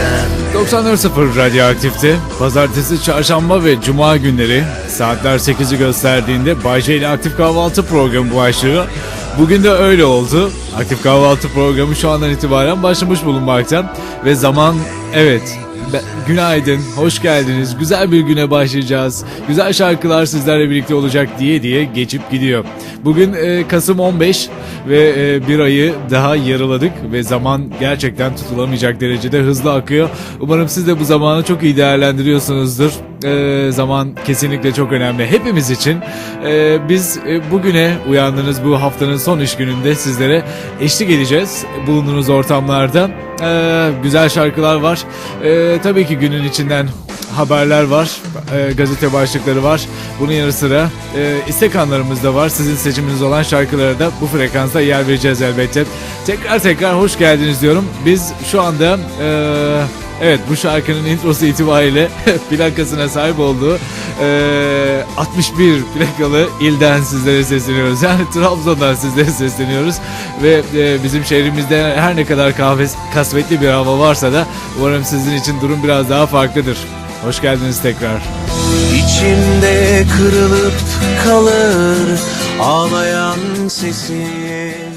sen 94.0 Radyoaktif'te Pazartesi, Çarşamba ve Cuma günleri saatler 8'i gösterdiğinde Bay J ile Aktif Kahvaltı programı başlıyor. Bugün de öyle oldu. Aktif Kahvaltı programı şu andan itibaren başlamış bulunmakta. Ve zaman evet günaydın, hoş geldiniz. Güzel bir güne başlayacağız. Güzel şarkılar sizlerle birlikte olacak diye diye geçip gidiyor. Bugün e, Kasım 15 ve e, bir ayı daha yarıladık ve zaman gerçekten tutulamayacak derecede hızlı akıyor. Umarım siz de bu zamanı çok iyi değerlendiriyorsunuzdur. E, zaman kesinlikle çok önemli hepimiz için. E, biz e, bugüne uyandığınız bu haftanın son iş gününde sizlere eşlik edeceğiz bulunduğunuz ortamlarda. E, güzel şarkılar var. E, tabii ki günün içinden haberler var, e, gazete başlıkları var. Bunun yanı sıra e, istek anlarımız da var. Sizin seçiminiz olan şarkılara da bu frekansta yer vereceğiz elbette. Tekrar tekrar hoş geldiniz diyorum. Biz şu anda e, evet bu şarkının introsu itibariyle plakasına sahip olduğu e, 61 plakalı ilden sizlere sesleniyoruz. Yani Trabzon'dan sizlere sesleniyoruz. Ve e, bizim şehrimizde her ne kadar kahve kasvetli bir hava varsa da umarım sizin için durum biraz daha farklıdır. Hoş geldiniz tekrar. İçimde kırılıp kalır Ağlayan sesin